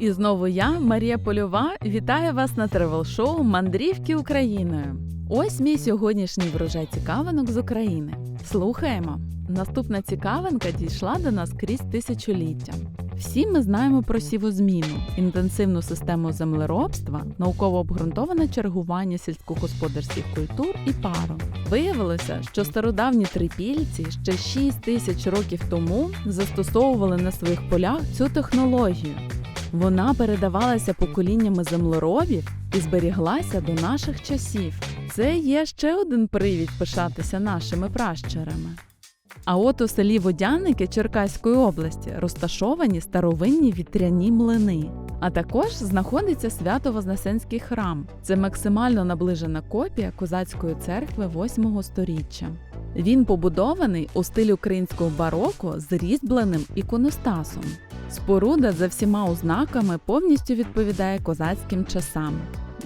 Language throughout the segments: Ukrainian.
І знову я, Марія Польова, вітаю вас на тревел-шоу Мандрівки Україною. Ось мій сьогоднішній врожай цікавинок з України. Слухаємо. Наступна цікавинка дійшла до нас крізь тисячоліття. Всі ми знаємо про сівозміну, інтенсивну систему землеробства, науково обґрунтоване чергування сільськогосподарських культур і пару. Виявилося, що стародавні трипільці ще 6 тисяч років тому застосовували на своїх полях цю технологію. Вона передавалася поколіннями землеробів і зберіглася до наших часів. Це є ще один привід пишатися нашими пращурами. А от у селі Водяники Черкаської області розташовані старовинні вітряні млини. А також знаходиться Свято-Вознесенський храм. Це максимально наближена копія козацької церкви 8 століття. Він побудований у стилі українського бароко з різьбленим іконостасом. Споруда за всіма ознаками повністю відповідає козацьким часам.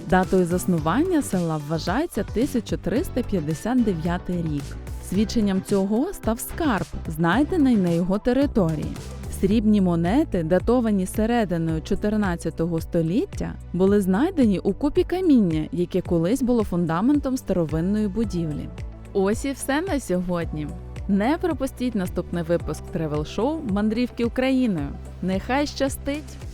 Датою заснування села вважається 1359 рік. Свідченням цього став скарб, знайдений на його території. Срібні монети, датовані серединою 14 століття, були знайдені у купі каміння, яке колись було фундаментом старовинної будівлі. Ось і все на сьогодні. Не пропустіть наступний випуск тревел-шоу Мандрівки Україною. Нехай щастить!